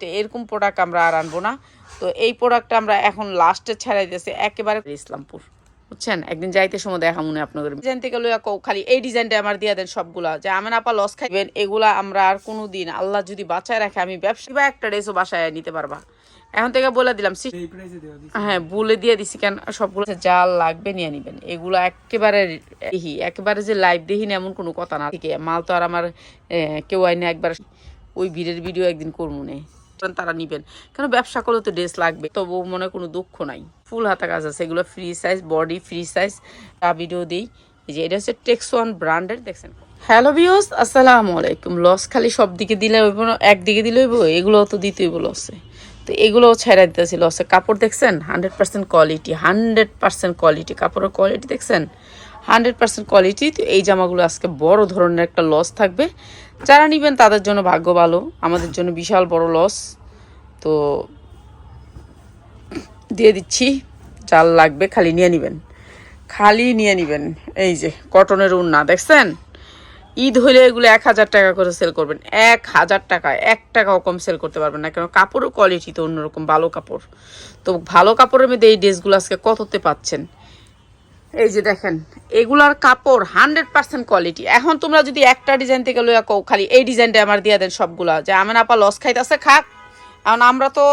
তো এরকম প্রোডাক্ট আমরা আর আনব না। তো এই প্রোডাক্টটা আমরা এখন লাস্টে ছাড়াই দিয়েছি একেবারে ইসলামপুর। বুঝছেন? একদিন যাইতে সময় দেখা মনে আপনাদের। ডিজাইন থেকে লইয়া খালি এই ডিজাইনটা আমার দিয়ে দেন সবগুলা। যে আমেন আপা লস খাইবেন এগুলা আমরা আর কোনো দিন আল্লাহ যদি বাঁচায় রাখে আমি ব্যবসা বা একটা ড্রেসও বাসায় নিতে পারবা। এখন থেকে বলে দিলাম হ্যাঁ বলে দিয়ে দিছি কেন? সবগুলো যা লাগবে নিয়ে নিবেন। এগুলো একেবারে দেখি একেবারে যে লাইভ দেখি না এমন কোনো কথা না। থেকে মাল তো আর আমার কেউ আইনে একবার ওই ভিড়ের ভিডিও একদিন করব নে। তারা নিবেন। কেন ব্যবসা করলে তো ড্রেস লাগবে, তবু মনে কোনো দুঃখ নাই। ফুল হাতা কাজ আছে, এগুলো free size body free size তা ভিডিও দিই। এই যে এটা হচ্ছে টেক্স ওয়ান ব্র্যান্ডের দেখছেন? হ্যালো বিওস আসসালামু আলাইকুম। লস খালি সব দিকে দিলে হইব না একদিকে দিলে হইব, এগুলো তো দিতে হইব লসে তো এগুলো ছেড়ে দিতেছি লসে কাপড় দেখছেন? Hundred percent quality hundred percent quality কাপড়ের কোয়ালিটি দেখছেন? হান্ড্রেড পার্সেন্ট কোয়ালিটি তো এই জামাগুলো আজকে বড় ধরনের একটা লস থাকবে। যারা নেবেন তাদের জন্য ভাগ্য ভালো, আমাদের জন্য বিশাল বড় লস তো দিয়ে দিচ্ছি চাল লাগবে খালি নিয়ে নেবেন। খালি নিয়ে নেবেন, এই যে কটনের উন্না, দেখছেন? ঈদ হইলে এগুলো এক হাজার টাকা করে সেল করবেন। এক হাজার টাকা এক টাকাও কম সেল করতে পারবেন না কেন কাপড়ের কোয়ালিটি তো অন্যরকম, ভালো কাপড়। তো ভালো কাপড়ের মধ্যে এই ড্রেসগুলো আজকে কততে পাচ্ছেন? এই যে দেখেন, এগুলার কাপড় হান্ড্রেড পার্সেন্ট কোয়ালিটি এখন তোমরা যদি একটা ডিজাইন থেকে লইয়া কও, খালি এই ডিজাইনটা আমার দিয়ে দেন সবগুলা। যে আমার আপা লস খাইতেছে, খাক। এখন আমরা তো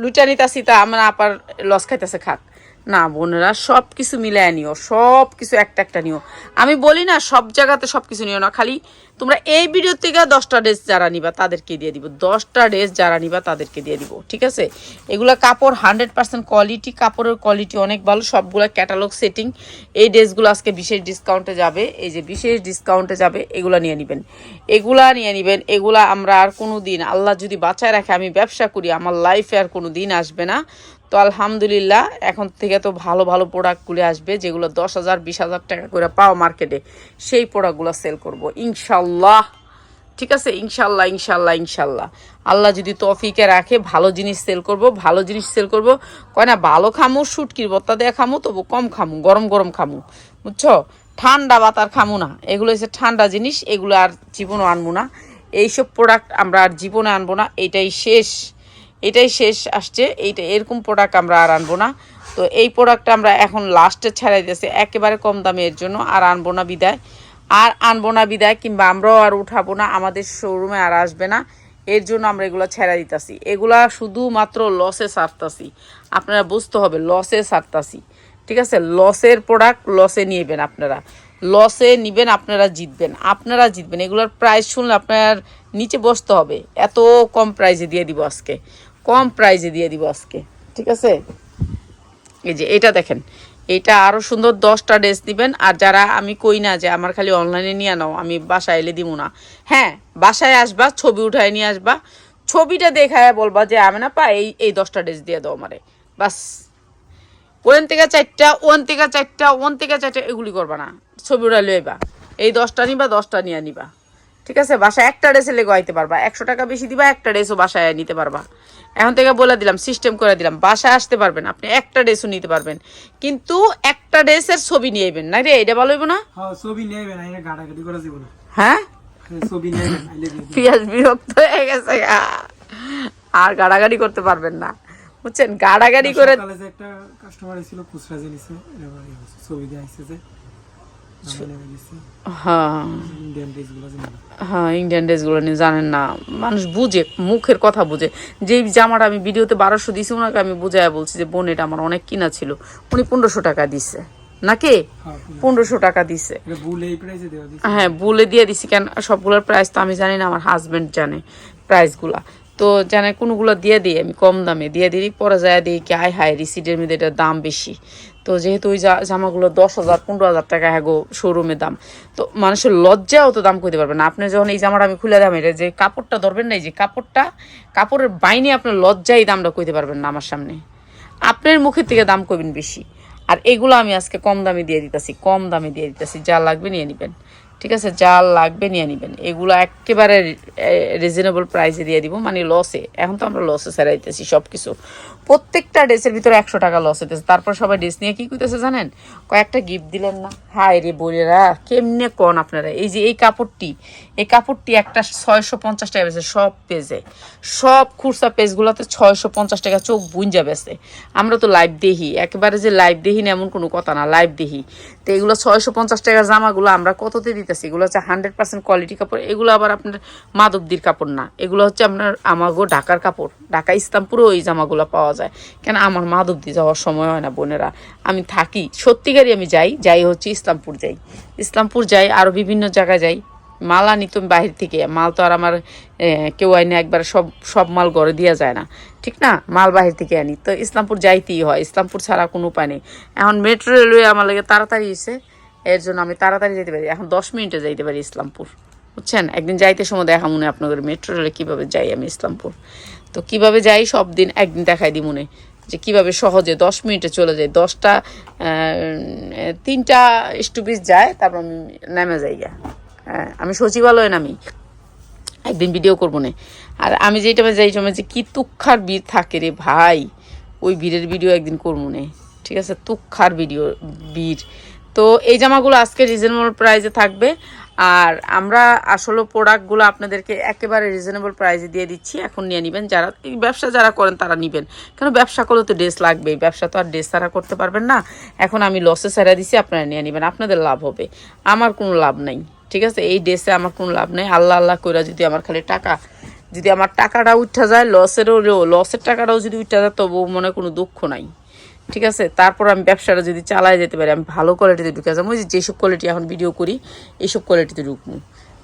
লুটা নিতাছি, তা আমার আপার লস খাইতেছে, খাক। না বোনেরা সব কিছু মিলায় নিও সব কিছু একটা একটা নিও। আমি বলি না, সব জায়গাতে সব কিছু নিও না, খালি তোমরা এই ভিডিও থেকে দশটা ড্রেস যারা নিবা, তাদেরকে দিয়ে দিব। দশটা ড্রেস যারা নিবা, তাদেরকে দিয়ে দিব, ঠিক আছে? এগুলা কাপড় হান্ড্রেড পার্সেন্ট কোয়ালিটি, কাপড়ের কোয়ালিটি অনেক ভালো, সবগুলো ক্যাটালগ সেটিং। এই ড্রেসগুলো আজকে বিশেষ ডিসকাউন্টে যাবে, এই যে বিশেষ ডিসকাউন্টে যাবে, এগুলো নিয়ে নেবেন। এগুলা নিয়ে নেবেন, এগুলা আমরা আর কোনো দিন, আল্লাহ যদি বাঁচায় রাখে, আমি ব্যবসা করি, আমার লাইফে আর কোনো দিন আসবে না। তো আলহামদুলিল্লাহ, এখন থেকে তো ভালো ভালো প্রোডাক্টগুলি আসবে, যেগুলো দশ হাজার, বিশ হাজার টাকা করে পাও মার্কেটে সেই প্রোডাক্টগুলো সেল করব ইনশাল্লাহ ঠিক আছে? ইনশাল্লাহ ইনশাল্লাহ ইনশাল্লাহ আল্লাহ যদি তফিকে রাখে, ভালো জিনিস সেল করব, ভালো জিনিস সেল করব। কয় না, ভালো খামু, শুটকির বত্তা দিয়ে খামু, তবু কম খামু, গরম গরম খামু। বুঝছ? ঠান্ডা বাতার খামু না। এগুলো হচ্ছে ঠান্ডা জিনিস, এগুলো আর জীবনও আনব না। এইসব প্রোডাক্ট আমরা আর জীবনে আনব না, এটাই শেষ। এটাই শেষ আসছে। এইটা এরকম প্রোডাক্ট আমরা আর আনব না। তো এই প্রোডাক্টটা আমরা এখন লাস্টে ছাড়াই দিয়েছি। একেবারে কম দামে এর জন্য আর আনব না বিদায়। আর আনব না বিদায় কিংবা আমরাও আর উঠাবো না, আমাদের শোরুমে আর আসবে না। এর জন্য আমরা এগুলো ছেড়ে দিতেছি। এগুলা শুধুমাত্র লসে সারতাছি আপনারা বুঝতে হবে লসে সারতাছি ঠিক আছে? লসের প্রোডাক্ট লসে নিয়েবেন আপনারা। লসে নিবেন, আপনারা জিতবেন। আপনারা জিতবেন। এগুলোর প্রাইস শুনলে আপনার নিচে বসতে হবে। এত কম প্রাইজে দিয়ে দিব আজকে। কম প্রাইজে দিয়ে দিব আজকে, ঠিক আছে? এই যে এটা দেখেন, এটা আরও সুন্দর দশটা ড্রেস দিবেন, আর যারা আমি কই না যে আমার খালি অনলাইনে নিয়ে নাও, আমি বাসায় এলে দিব না। হ্যাঁ বাসায় আসবা, ছবি উঠায় নিয়ে আসবা, ছবিটা দেখায় বলবা যে আমি না পা এই এই দশটা ড্রেস দিয়ে দাও আমারে। বাস। ওন থেকে চারটা ওন থেকে চারটা ওন থেকে চারটা, এগুলি করবা না। ছবি উঠায় লইবা এই দশটা নিবা, দশটা নিয়ে নিবা। ঠিক আছে? বাসায় একটা ড্রেসে লেগে আইতে পারবা। একশো টাকা বেশি দিবা, একটা ড্রেসও বাসায় নিতে পারবা। এখন থেকে বলে দিলাম সিস্টেম করে দিলাম বাসায় আসতে পারবেন আপনি একটা ড্রেসও নিতে পারবেন। কিন্তু একটা ড্রেসের ছবি নিয়ে আইবেন না রে এটা ভালো হইব না? হ্যাঁ ছবি নেবেন আইনে গাড়াগাড়ি করা যাবে না। হ্যাঁ? নেবেন দিয়ে পিয়াজ বিরক্ত হয়ে গেছে। আর গাড়াগাড়ি করতে পারবেন না। বুঝছেন? গাড়াগাড়ি করে একটা কাস্টমার ছিল খুচরা জিনিসে ছবি দিয়ে আসছে হ্যাঁ। হ্যাঁ ইন্ডিয়ান ড্রেসগুলো নিয়ে জানেন না। মানুষ বুঝে মুখের কথা বুঝে। যেই জামাটা আমি ভিডিওতে বারোশো দিছি ওনাকে আমি বুঝায় বলছি যে বোন এটা আমার অনেক কিনা ছিল। উনি পনেরোশো টাকা দিছে। নাকি? হ্যাঁ পনেরোশো। টাকা দিছে। হ্যাঁ বলে দিয়ে দিছি কেন? সবগুলোর প্রাইস তো আমি জানি না আমার হাজবেন্ড জানে প্রাইসগুলা তো জানে কোনগুলো দিয়ে দিই আমি কম দামে। দিয়ে দিই পরে যায় দিই কি আয় হায় রিসিটের মধ্যে এটার দাম বেশি। তো যেহেতু ওই জামাগুলো দশ হাজার, পনেরো হাজার টাকা হ্যাঁ গো শোরুমে দাম। তো মানুষের লজ্জাও তো দাম করতে পারবে না। আপনি যখন এই জামাটা আমি খুলে দাম এটা যে কাপড়টা ধরবেন না, এই যে কাপড়টা, কাপড়ের বাইনে আপনার লজ্জাই দামটা কইতে পারবেন না আমার সামনে। আপনার মুখের থেকে দাম কইবেন বেশি। আর এগুলো আমি আজকে কম দামে দিয়ে দিতেছি, কম দামে দিয়ে দিতেছি। যা লাগবে নিয়ে নেবেন। ঠিক আছে? যা লাগবে নিয়ে নেবেন। এগুলো একেবারে রিজনেবল প্রাইসে দিয়ে দিব মানে লসে এখন তো আমরা লসে সেরাইতেছি সব কিছু প্রত্যেকটা ড্রেসের ভিতরে একশো টাকা লস হইতেছে। তারপর সবাই ড্রেস নিয়ে কি করতেছে জানেন? কয়েকটা গিফট দিলেন না? হায় রে বোরেরা কেমনে কন আপনারা? এই যে এই কাপড়টি এই কাপড়টি একটা ছয়শো পঞ্চাশ টাকা বেছে সব পেজে, সব খুরসা পেজগুলোতে ছয়শো পঞ্চাশ টাকা চোখ বুঞ্জা বেছে আমরা তো লাইভ দেখি, একেবারে যে লাইভ দেখি না এমন কোনো কথা না লাইভ দেখি। তো এগুলো ছয়শো পঞ্চাশ টাকা জামাগুলো আমরা কততে দিতেছি? এগুলো হচ্ছে হান্ড্রেড পার্সেন্ট কোয়ালিটি কাপড়, এগুলো আবার আপনার মাদবদির কাপড় না, এগুলো হচ্ছে আপনার আমাগো ঢাকার কাপড়। ঢাকা ইসলামপুরেও ওই জামাগুলো পাওয়া যায়। কেন আমার মাদবদি যাওয়ার সময় হয় না, বোনেরা। আমি থাকি, সত্যিকারই আমি যাই যাই হচ্ছে ইসলামপুর যাই। ইসলামপুর যাই আরও বিভিন্ন জায়গায় যাই। মাল আনি তো বাহির থেকে, মাল তো আর আমার কেউ আইনে একবার সব সব মাল গড়ে দেওয়া যায় না। ঠিক না? মাল বাহির থেকে আনি। তো ইসলামপুর যাইতেই হয়, ইসলামপুর ছাড়া কোনো উপায় নেই। এখন মেট্রো রেলওয়ে আমার লাগে তাড়াতাড়ি এসে এর জন্য আমি তাড়াতাড়ি যেতে পারি। এখন দশ মিনিটে যাইতে পারি ইসলামপুর। বুঝছেন? একদিন যাইতে সময় দেখা মনে হয় আপনাদের মেট্রো রেলে কীভাবে যাই আমি ইসলামপুর। তো কীভাবে যাই? সব দিন একদিন দেখাই দিই মনে। যে কীভাবে সহজে দশ মিনিটে চলে যায় দশটা তিনটা স্টুপিস যায় তারপর আমি নেমে যাই গা। হ্যাঁ, আমি সচিবালয়ে নামি। একদিন ভিডিও করব না। আর আমি যেই টাইমে যাই সময় যে কি তুক্ষার বীর থাকে রে ভাই। ওই বীরের ভিডিও একদিন করব না। ঠিক আছে? তুক্ষার ভিডিও বীর তো এই জামাগুলো আজকে রিজনেবল প্রাইসে থাকবে। আর আমরা আসলে প্রোডাক্টগুলো আপনাদেরকে একেবারে রিজনেবল প্রাইসে দিয়ে দিচ্ছি। এখন নিয়ে নেবেন যারা, এই ব্যবসা যারা করেন তারা নেবেন। কেন ব্যবসা করলে তো ড্রেস লাগবেই। ব্যবসা তো আর ড্রেস ছাড়া করতে পারবেন না। এখন আমি লসে ছাড়া দিছি, আপনারা নিয়ে নেবেন। আপনাদের লাভ হবে। আমার কোনো লাভ নাই। ঠিক আছে? এই ড্রেসে আমার কোনো লাভ নেই। আল্লাহ আল্লাহ কইরা যদি আমার খালি টাকা, যদি আমার টাকাটা উঠা যায় লসেরও লসের টাকাটাও যদি উঠা যায়, তবুও মনে কোনো দুঃখ নাই। ঠিক আছে? তারপর আমি ব্যবসাটা যদি চালায় যেতে পারি, আমি ভালো কোয়ালিটিতে ঢুকে যাব ওই যে যেসব কোয়ালিটি এখন ভিডিও করি এইসব কোয়ালিটিতে ঢুকবো।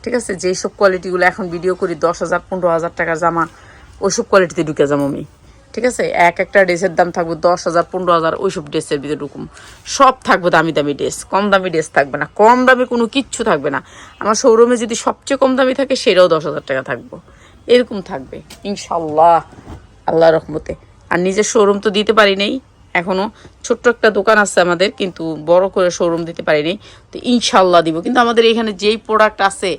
ঠিক আছে? যেসব কোয়ালিটিগুলো এখন ভিডিও করি, দশ হাজার, পনেরো হাজার টাকার জামা, ওইসব কোয়ালিটিতে ঢুকে যাব আমি। ঠিক আছে? এক একটা ড্রেসের দাম থাকবে দশ হাজার, পনেরো হাজার, ওইসব ড্রেসের ভিতরে ঢুকুম সব থাকবে দামি দামি ড্রেস কম দামি ড্রেস থাকবে না। কম দামি কোনো কিচ্ছু থাকবে না। আমার শোরুমে যদি সবচেয়ে কম দামি থাকে, সেটাও দশ হাজার টাকা থাকব। এরকম থাকবে, ইনশাল্লাহ। আল্লাহ রহমতে। আর নিজের শোরুম তো দিতে পারি নেই। এখনও ছোট্ট একটা দোকান আছে আমাদের, কিন্তু বড় করে শোরুম দিতে পারি নেই তো ইনশাল্লাহ দিব। কিন্তু আমাদের এখানে যেই প্রোডাক্ট আছে,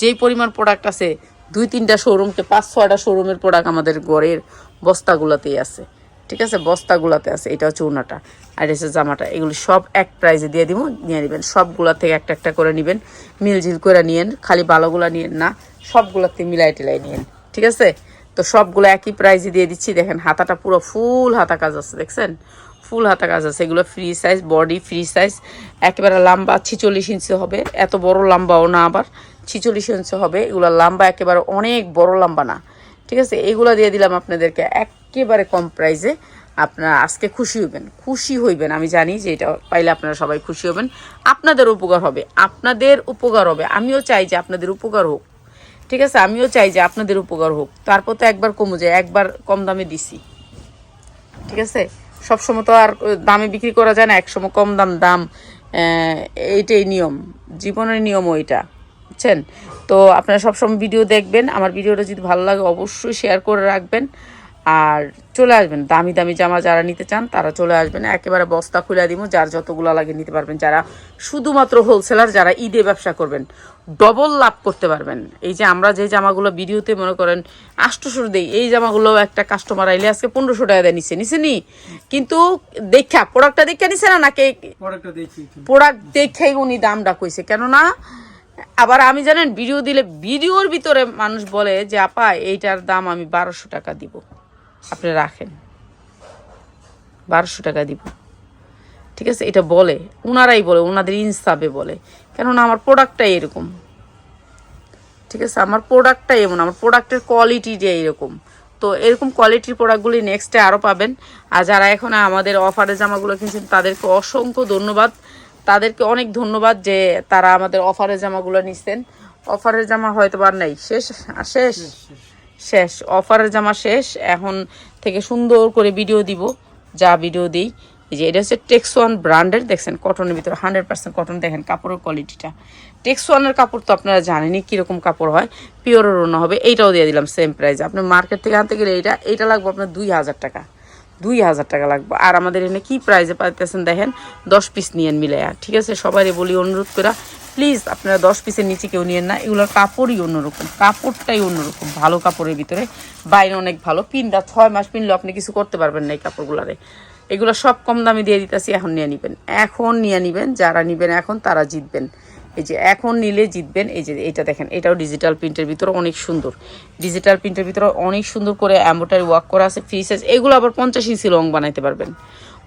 যেই পরিমাণ প্রোডাক্ট আছে, দুই তিনটা শোরুমকে পাঁচ ছয়টা শোরুমের প্রোডাক্ট আমাদের ঘরের বস্তাগুলোতেই আছে। ঠিক আছে? বস্তাগুলোতে আছে। এটা হচ্ছে উনাটা আর এসে জামাটা। এগুলো সব এক প্রাইজে দিয়ে দিব, নিয়ে নেবেন। সবগুলা থেকে একটা একটা করে নেবেন। মিলঝিল করে নিয়েন। খালি ভালোগুলা নিয়েন না, সবগুলোতে মিলাই টিলাই নিয়েন। ঠিক আছে? তো সবগুলো একই প্রাইজে দিয়ে দিচ্ছি। দেখেন, হাতাটা পুরো ফুল হাতা কাজ আছে, দেখছেন? ফুল হাতা কাজ আছে, এগুলো free size body free size একেবারে লম্বা ছিচল্লিশ ইঞ্চি হবে। এত বড় লম্বাও না আবার, ছিচল্লিশ ইঞ্চি হবে। এগুলো লম্বা একেবারে অনেক বড় লম্বা না। ঠিক আছে? এগুলো দিয়ে দিলাম আপনাদেরকে একেবারে কম প্রাইসে আপনারা আজকে খুশি হইবেন খুশি হইবেন, আমি জানি যে এটা পাইলে আপনারা সবাই খুশি হবেন। আপনাদের উপকার হবে, আপনাদের উপকার হবে। আমিও চাই যে আপনাদের উপকার হোক। ঠিক আছে? আমিও চাই যে আপনাদের উপকার হোক। তারপর তো একবার কমে যায়, একবার কম দামে দিছি। ঠিক আছে? সবসময় তো আর দামে বিক্রি করা যায় না, একসময় কম দাম দাম এইটাই নিয়ম, জীবনের নিয়ম ওইটা, বুঝছেন? তো আপনারা সবসময় ভিডিও দেখবেন, আমার ভিডিওটা যদি ভালো লাগে অবশ্যই শেয়ার করে রাখবেন। আর চলে আসবেন। দামি দামি জামা যারা নিতে চান তারা চলে আসবেন। একেবারে বস্তা খুলে দিব যার যতগুলো লাগে নিতে পারবেন। যারা শুধুমাত্র হোলসেলার যারা ঈদে ব্যবসা করবেন ডবল লাভ করতে পারবেন। এই যে আমরা যে জামাগুলো ভিডিওতে মনে করেন আষ্টশো দেই এই জামাগুলো একটা কাস্টমার আইলে আজকে পনেরোশো টাকা দেয় নিছে। নিছে নি? কিন্তু দেখা প্রোডাক্টটা দেখে নিছে না? নাকি প্রোডাক্ট দেখেই উনি দামটা কইছে। কেননা আবার আমি জানেন ভিডিও দিলে ভিডিওর ভিতরে মানুষ বলে যে আপা এইটার দাম আমি বারোশো টাকা দিব। আপনি রাখেন। বারোশো টাকা দিব। ঠিক আছে, এটা বলে ওনারাই বলে ওনাদের ইনসাফে বলে। কেননা আমার প্রোডাক্টটাই এরকম। ঠিক আছে, আমার প্রোডাক্টটাই এমন, আমার প্রোডাক্টের কোয়ালিটিটা এরকম। তো এরকম কোয়ালিটির প্রোডাক্টগুলি নেক্সটে আরও পাবেন। আর যারা এখন আমাদের অফারের জামাগুলো কিনছেন, তাদেরকে অসংখ্য ধন্যবাদ। তাদেরকে অনেক ধন্যবাদ যে তারা আমাদের অফারের জামাগুলো নিচ্ছেন অফারের জামা হয়তো আর নেই। শেষ? আর শেষ। শেষ, অফারের জামা শেষ, এখন থেকে সুন্দর করে ভিডিও দিব। যা ভিডিও দিই, এই যে এটা হচ্ছে টেক্স ওয়ান ব্র্যান্ডের দেখছেন কটনের ভিতরে হান্ড্রেড পার্সেন্ট কটন দেখেন কাপড়ের কোয়ালিটিটা টেক্স ওয়ানের কাপড় তো আপনারা জানেনই কীরকম কাপড় হয় পিওরের অন্য হবে, এইটাও দিয়ে দিলাম সেম প্রাইস আপনি মার্কেট থেকে আনতে গেলে এইটা এইটা লাগবে আপনার দুই হাজার টাকা, দুই হাজার টাকা লাগবে। আর আমাদের এখানে কী প্রাইসে পাইতেছেন দেখেন, দশ পিস নিয়েন মিলে ঠিক আছে? সবাই বলি অনুরোধ করা প্লিজ আপনারা দশ পিসের নিচে কেউ নিয়েন না। এগুলোর কাপড়ই অন্যরকম। কাপড়টাই অন্যরকম। ভালো কাপড়ের ভিতরে। বাইরে অনেক ভালো। পিনটা ছয় মাস পিনলে আপনি কিছু করতে পারবেন না এই কাপড়গুলারে। এগুলো সব কম দামে দিয়ে দিতেছি, এখন নিয়ে নিবেন। এখন নিয়ে নিবেন, যারা নিবেন এখন, তারা জিতবেন। এই যে এখন নিলে জিতবেন। এই যে এটা দেখেন, এটাও ডিজিটাল প্রিন্টের ভিতরে অনেক সুন্দর। ডিজিটাল প্রিন্টের ভিতরে অনেক সুন্দর করে অ্যাম্বোটারি ওয়ার্ক করা আছে ফ্রি সাইজ এগুলো আবার পঞ্চাশ ইঞ্চি লং বানাইতে পারবেন।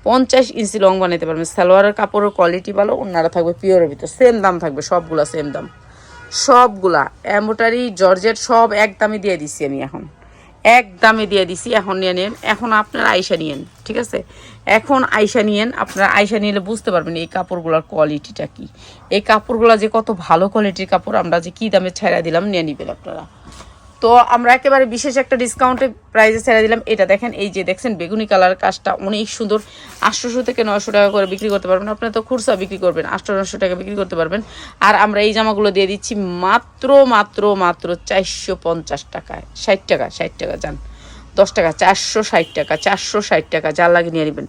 পঞ্চাশ ইঞ্চি লং বানাইতে পারবেন। সালোয়ারের কাপড়ের কোয়ালিটি ভালো ওনারা থাকবে পিওরের ভিতর। সেম দাম থাকবে, সবগুলা সেম দাম। সবগুলা অ্যাম্বোটারি জর্জেট, সব এক দামে দিয়ে দিচ্ছি আমি এখন। এক দামে দিয়ে দিছি, এখন নিয়ে নেন। এখন আপনারা আয়সা নিয়েন, ঠিক আছে? এখন আয়সা নিয়েন, আপনারা আয়সা নিলে বুঝতে পারবেন এই কাপড়গুলোর কোয়ালিটিটা কি। এই কাপড়গুলো যে কত ভালো কোয়ালিটির কাপড়, আমরা যে কি দামে ছেড়া দিলাম, নিয়ে নিবেন আপনারা। তো আমরা একেবারে বিশেষ একটা ডিসকাউন্টে প্রাইসে ছেড়ে দিলাম। এটা দেখেন, এই যে দেখছেন, বেগুনি কালার কাজটা অনেক সুন্দর। আটশোশো থেকে নশো টাকা করে বিক্রি করতে পারবেন। আপনারা তো খুরসা বিক্রি করবেন আটশো নশো টাকা বিক্রি করতে পারবেন। আর আমরা এই জামাগুলো দিয়ে দিচ্ছি মাত্র মাত্র মাত্র চারশো পঞ্চাশ টাকায়। ষাট টাকা ষাট টাকা যান। দশ টাকা, চারশো ষাট টাকা, চারশো ষাট টাকা যা লাগে নিয়ে নেবেন।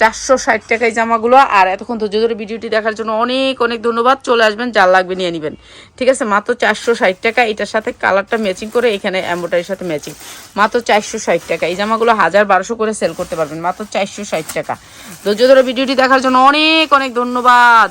চারশো ষাট টাকায় জামাগুলো। আর এতক্ষণ ধৈর্য ধরে ভিডিওটি দেখার জন্য অনেক অনেক ধন্যবাদ। চলে আসবেন, যা লাগবে নিয়ে নেবেন। ঠিক আছে, মাত্র চারশো ষাট টাকা। এটার সাথে কালারটা ম্যাচিং করে এখানে অ্যাম্বোটারির সাথে ম্যাচিং। মাত্র চারশো ষাট টাকা। এই জামাগুলো হাজার বারোশো করে সেল করতে পারবেন। মাত্র চারশো ষাট টাকা। ধৈর্য ধরে ভিডিওটি দেখার জন্য অনেক অনেক ধন্যবাদ।